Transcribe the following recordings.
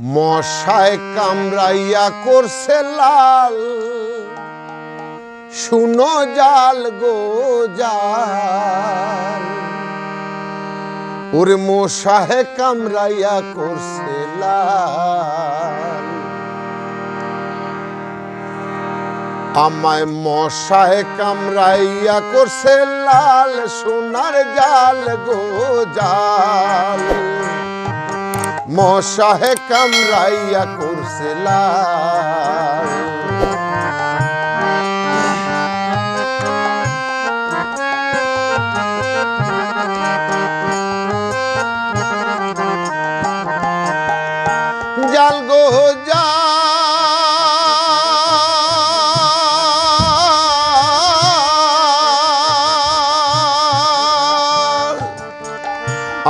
মশায় কামড়াইয়া করছে লাল। শুনো জাল গো জাল। ওরে মশায় কামড়াইয়া করছে লাল। আমায় মশাহে কামড়াইয়া করছে লাল, সোনার জাল গো জাল। মশাহে কামরাইয়া করছে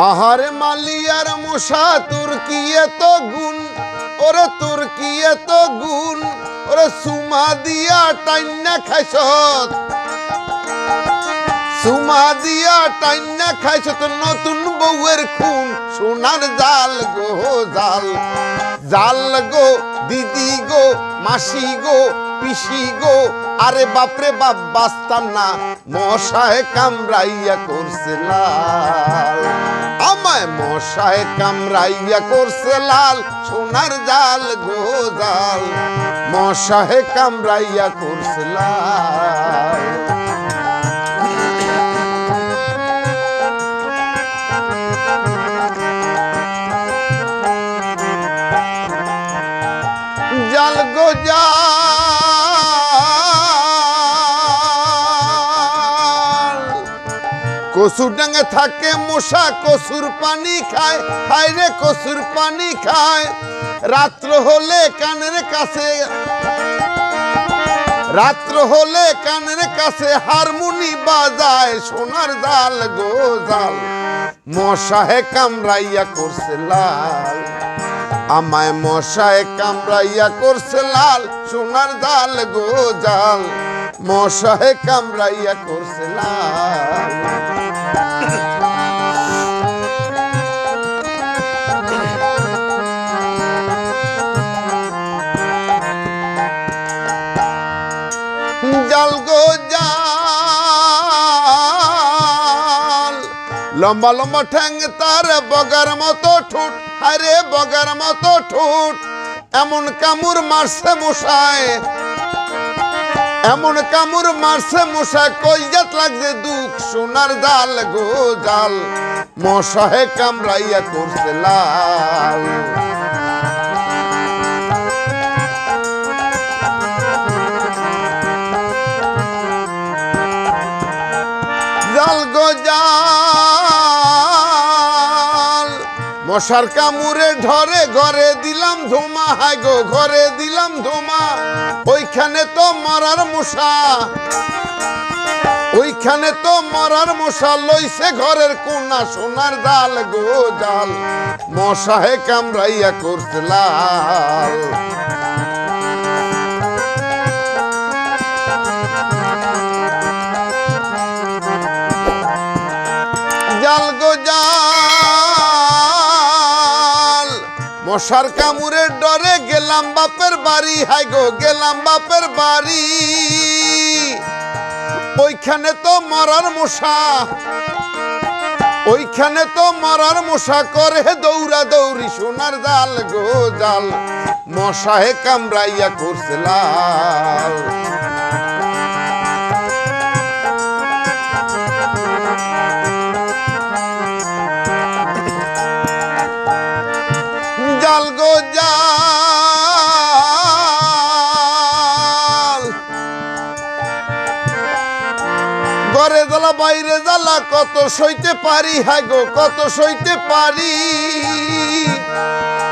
আহারে মালিয়ার মশা, তোর কি এত গুণ? ওরে তোর কি এত গুণ? ওরে সুমা দিয়া টাইনা খাইছ। সুমা দিয়া টাইনা খাইছত নতুন বউয়ের খুন। সোনার জাল গো, জাল। জাল গো, দিদি গো, মাসি গো, পিসি গো। আরে বাপরে বাপ বাস্তাম না। মশায় কামড়াইয়া করছে লাল। আমায় মশায় কামড়াইয়া করছে লাল সোনার জাল গো জাল। মশাহে কামড়াইয়া করছে লাল। কসুর ডাঙে থাকে মশা, কসুর পানি খায়। খায় রে কসুর পানি খায়। রাত্র হলে কানের কাছে রাত্র হলে কানের কাছে হারমোনি বাজায়, সোনার জাল গো জাল। মশাহে কামড়াইয়া করছে লাল। আমায় মশায় কামড়াইয়া করছে লাল, সোনার জাল গো জাল। মশাহে কামড়াইয়া করছে লাল। জাল গো লম্বা লম্বা ঠ্যাং তার বগার মতো ঠোঁট আরে বগার মতো ঠোঁট। এমন কামড় মারছে মশায় এমন কামুর মারছে মশা কইজাত লাগছে দুঃখ সোনার জাল গো জাল। মশাহে কামড়াইয়া করছে লাল। জাল গো জাল। মশার কামুরে ঢরে ঘরে দিলাম ধোমা হাই গো, ঘরে দিলাম ধোমা। ওইখানে তো মরার মশা। ওইখানে তো মরার মশা লইছে ঘরের কোনা সোনার ডাল গো জাল। মশাহে কামড়াইয়া করছে লাল। মশার কামুরের ডরে গেলাম বাপের বাড়ি, হাই গো, গেলাম বাপের বাড়ি। ওইখানে তো মরার মশা, ওইখানে তো মরার মশা করে দৌড়া দৌড়ি সোনার জাল গো জাল। মশাহে কামড়াইয়া করছে লাল। ঘরে জ্বালা, বাইরে জ্বালা, কত সইতে পারি হ্যাঁ গো, কত সইতে পারি।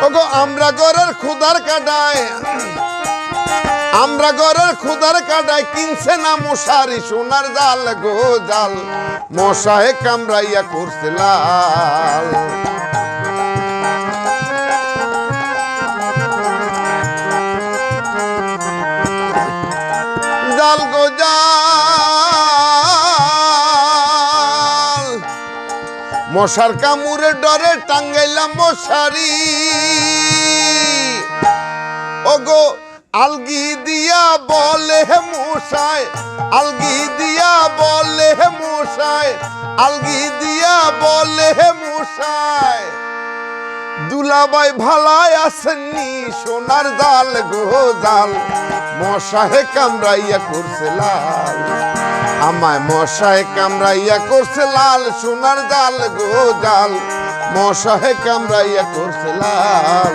ওগো, আমরা ঘরের খুদার কাটায় আমরা ঘরের খুদার কাটায় কিনছে না মশারি, সোনার জাল গো, জাল। মশায় কামড়াইয়া করছে লাল। মশার কামুরে ডরে টাঙ্গাইলাম মশারি। ওগো, আলগি দিয়া বলে মশাই, আলগি দিয়া বলে মশাই, আলগি দিয়া বলে হে মশাই। দুলাবাই ভালাই আসেননি সোনার জাল গো জাল, মশাহে কামড়াইয়া করছে লাল। আমায় মশাহে কামড়াইয়া করছে লাল সোনার জাল গো জাল। মশাহে কামড়াইয়া করছে লাল।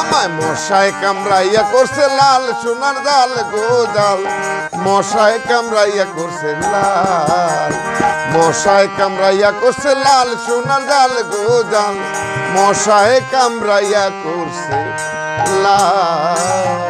আমায় মশায় কামড়াইয়া করছে লাল সোনার জাল গো জাল। মশায় কামড়াইয়া করছে লাল। মশায় কামড়াইয়া করছে লাল সোনার জাল গো জাল। মশায় কামড়াইয়া করছে লাল।